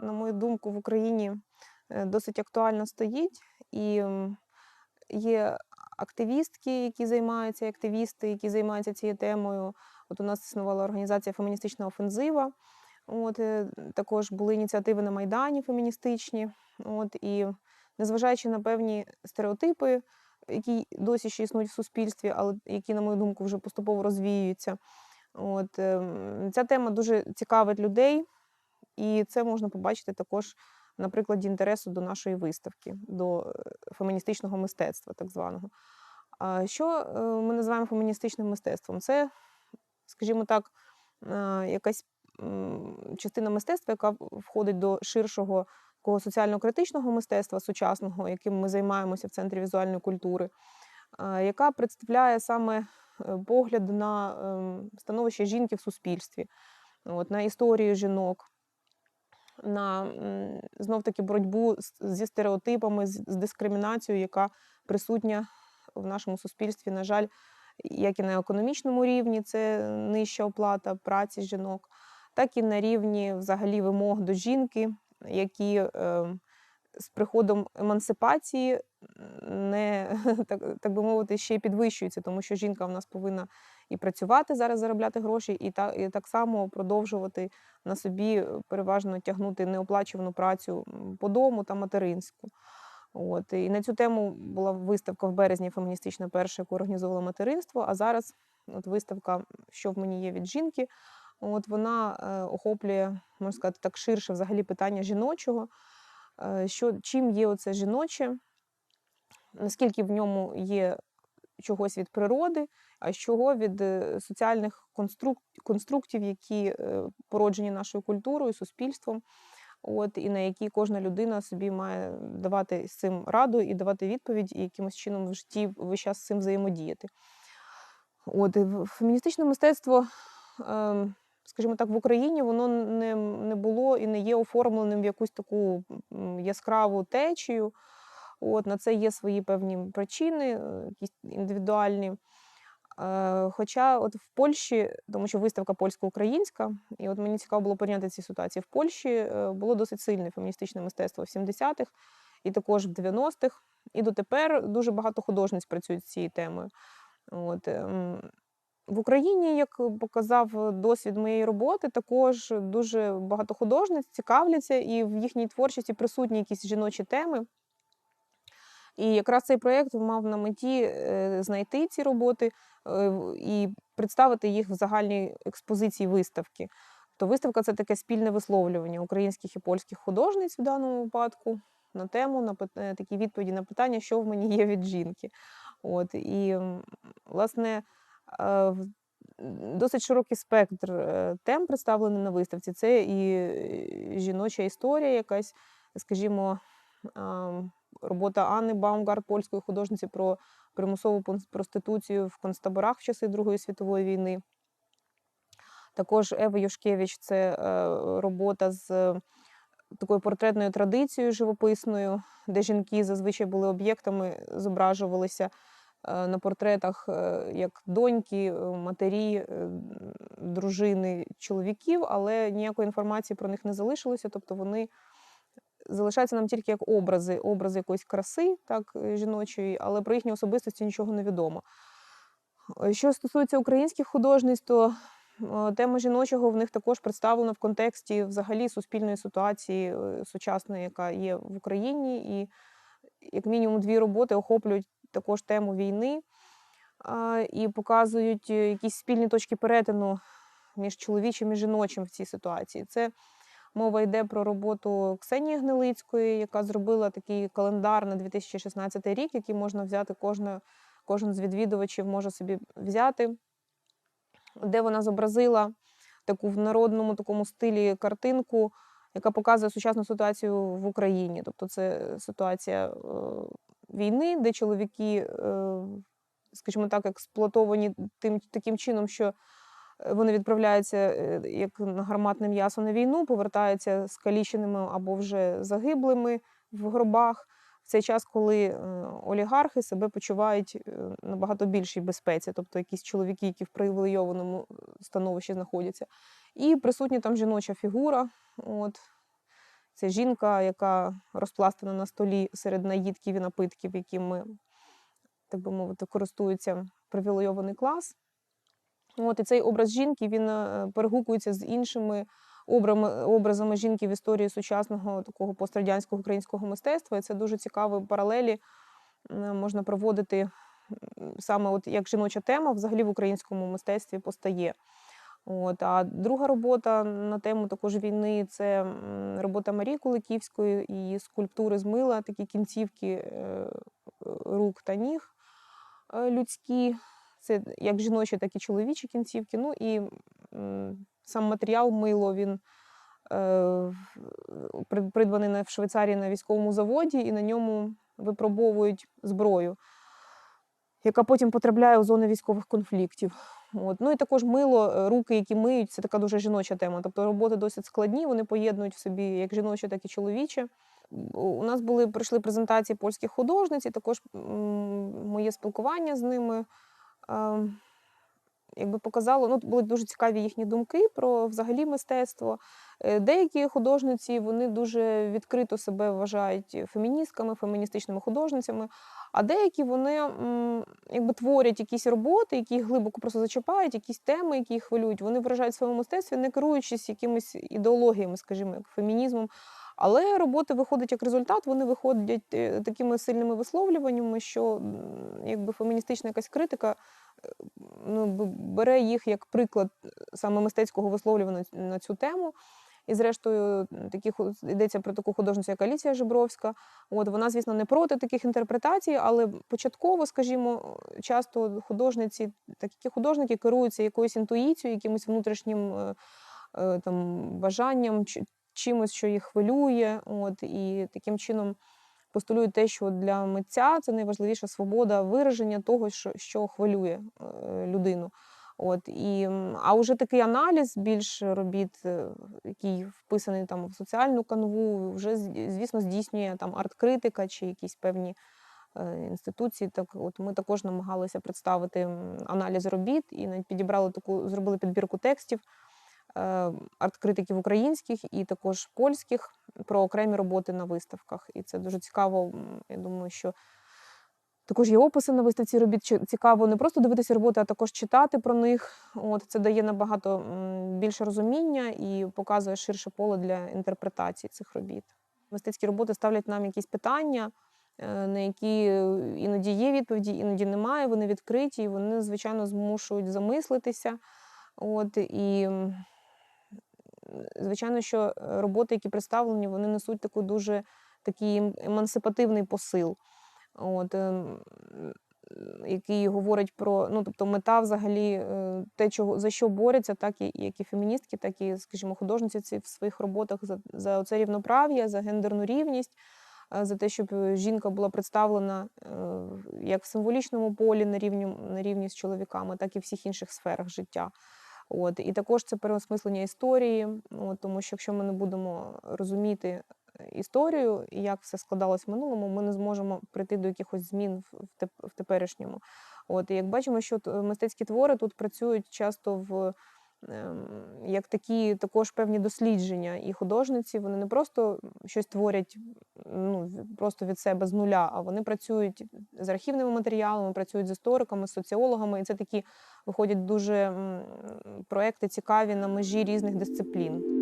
на мою думку, в Україні е, досить актуально стоїть. І є активістки, які займаються, активісти, які займаються цією темою. От у нас існувала організація Феміністична офензива. От, е, також були ініціативи на Майдані феміністичні. От, і незважаючи на певні стереотипи, які досі ще існують в суспільстві, але які, на мою думку, вже поступово розвіюються. От, ем, ця тема дуже цікавить людей, і це можна побачити також на прикладі інтересу до нашої виставки, до е, феміністичного мистецтва, так званого. Що е, ми називаємо феміністичним мистецтвом? Це, скажімо так, е, якась частина мистецтва, яка входить до ширшого такого соціально-критичного мистецтва сучасного, яким ми займаємося в центрі візуальної культури, яка представляє саме погляд на ем, становище жінки в суспільстві, от, на історію жінок, на знов таки боротьбу зі стереотипами, з, дискримінацією, яка присутня в нашому суспільстві, на жаль, як і на економічному рівні, це нижча оплата праці жінок, так і на рівні взагалі вимог до жінки, які е, з приходом емансипації не так, так би мовити, ще й підвищуються, тому що жінка в нас повинна і працювати зараз, заробляти гроші, і так, і так само продовжувати на собі е, переважно тягнути неоплачувану працю по дому та материнську. От і на цю тему була виставка в березні феміністична перша, яку організовувала материнство. А зараз от виставка Що в мені є від жінки. От вона е, охоплює, можна сказати, так ширше взагалі питання жіночого. Е, що, чим є оце жіноче, наскільки в ньому є чогось від природи, а чого від е, соціальних конструктів, які е, породжені нашою культурою, суспільством, от, і на які кожна людина собі має давати з цим раду і давати відповідь, і якимось чином в житті весь час з цим взаємодіяти. От, феміністичне мистецтво, ем, скажімо так, в Україні воно не, і не є оформленим в якусь таку яскраву течію. От, на це є свої певні причини, е, якісь індивідуальні. Е, Хоча от в Польщі, тому що виставка польсько-українська, і от мені цікаво було порівняти ці ситуації. В Польщі е, було досить сильне феміністичне мистецтво в 70-х і також в 90-х. І дотепер дуже багато художниць працюють з цією темою. От, ем, в Україні, як показав досвід моєї роботи, також дуже багато художниць цікавляться, і в їхній творчості присутні якісь жіночі теми. І якраз цей проєкт мав на меті е, знайти ці роботи е, і представити їх в загальній експозиції виставки. То виставка це таке спільне висловлювання українських і польських художниць в даному випадку на тему, на е, такі відповіді на питання, що в мені є від жінки. От, і, власне, е, досить широкий спектр е, тем представлений на виставці. Це і жіноча історія, якась, скажімо, робота Анни Баумгарт, польської художниці про примусову проституцію в концтаборах в часи Другої світової війни. Також Ева Юшкевич це е, робота з такою портретною традицією живописною, де жінки зазвичай були об'єктами, зображувалися на портретах е, як доньки, е, матері, е, дружини чоловіків, але ніякої інформації про них не залишилося. Тобто вони залишаються нам тільки як образи, образи якоїсь краси, так, е, жіночої, але про їхні особистості нічого не відомо. Е, Що стосується українських художниць, то е, тема жіночого в них також представлена в контексті взагалі суспільної ситуації е, сучасної, яка є в Україні, і як мінімум дві роботи охоплюють також тему війни і показують е, якісь спільні точки перетину між чоловічим і жіночим в цій ситуації. Це мова йде про роботу Ксенії Гнилицької, яка зробила такий календар на 2016 рік, який можна взяти кожна, кожен з відвідувачів може собі взяти, де вона зобразила таку в народному такому стилі картинку, яка показує сучасну ситуацію в Україні. Тобто це ситуація е, війни, де чоловіки, е, скажімо так, експлуатовані тим таким чином, що е, вони відправляються е, як на гарматне м'ясо на війну, повертаються скаліченими або вже загиблими в гробах. В цей час, коли олігархи себе почувають набагато більшій безпеці, тобто якісь чоловіки, які в привілейованому становищі знаходяться. І присутня там жіноча фігура, от, Це жінка, яка розпластана на столі серед наїдків і напитків, якими, так би мовити, користується привілейований клас. От, і цей образ жінки він е, перегукується з іншими образами жінки в історії сучасного такого пострадянського українського мистецтва. І це дуже цікаві паралелі можна проводити саме от як жіноча тема взагалі в українському мистецтві постає. От, а друга робота на тему також війни це робота Марії Куликівської, її скульптури з мила, такі кінцівки е, рук та ніг е, людські. Це як жіночі, так і чоловічі кінцівки. Ну і сам матеріал мило він е, придбаний в Швейцарії на військовому заводі, і на ньому випробовують зброю, яка потім потрапляє у зони військових конфліктів. От. Ну і також мило, е, руки, які миють, це така дуже жіноча тема. Тобто роботи досить складні, вони поєднують в собі як жіноче, так і чоловіче. У- нас були прийшли презентації польських художниць, і також моє спілкування з ними. Якби показало, ну були дуже цікаві їхні думки про взагалі мистецтво. Е, Деякі художниці вони дуже відкрито себе вважають феміністками, феміністичними художницями, а деякі вони якби творять якісь роботи, які їх глибоко просто зачіпають, якісь теми, які їх хвилюють. Вони виражають в своєму мистецтві, не керуючись якимись ідеологіями, скажімо, як фемінізмом. Але роботи виходять як результат, вони виходять е, такими сильними висловлюваннями, що якби феміністична якась критика е, ну, бере їх як приклад е, саме мистецького висловлювання на- цю тему. І, зрештою, такі йдеться про таку художницю, як Алісія Жебровська. От вона, звісно, не проти таких інтерпретацій, але початково, скажімо, часто художниці, такі художники керуються якоюсь інтуїцією, якимось внутрішнім там, бажанням, чимось, що їх хвилює. От, і таким чином постулюють те, що для митця це найважливіша свобода вираження того, що, що хвилює е, людину. От, і, а вже такий аналіз більш робіт, е, який вписаний там в соціальну канву, вже звісно здійснює там арт-критика чи якісь певні е, інституції. Так, от ми також намагалися представити аналіз робіт і навіть підібрали таку, зробили підбірку текстів арт-критиків українських і також польських про окремі роботи на виставках. І це дуже цікаво. Я думаю, що також є описи на виставці робіт. Цікаво не просто дивитися роботи, а також читати про них. От це дає набагато більше розуміння і показує ширше поле для інтерпретації цих робіт. Мистецькі роботи ставлять нам якісь питання, е, на які іноді є відповіді, іноді немає. Вони відкриті, і вони, звичайно, змушують замислитися. От і звичайно, що е, роботи, які представлені, вони несуть таку дуже такий ем- емансипативний посил. От, ем, який говорить про ну, тобто мета взагалі е, те, чого за що борються, так і як і феміністки, так і, скажімо, художниці ці в своїх роботах за, за це рівноправ'я, за гендерну рівність, е, за те, щоб жінка була представлена як в символічному полі на рівні, на рівні з чоловіками, так і в всіх інших сферах життя. От, і також це переосмислення історії, от, тому що якщо ми не будемо розуміти е, історію і як все складалось в минулому, ми не зможемо прийти до якихось змін в, теперішньому. От, і як бачимо, що мистецькі твори тут працюють часто в як такі також певні дослідження. І художниці вони не просто щось творять ну, просто від себе з нуля, а вони працюють з архівними матеріалами, працюють з істориками, з соціологами, і це такі виходять дуже проекти цікаві на межі різних дисциплін.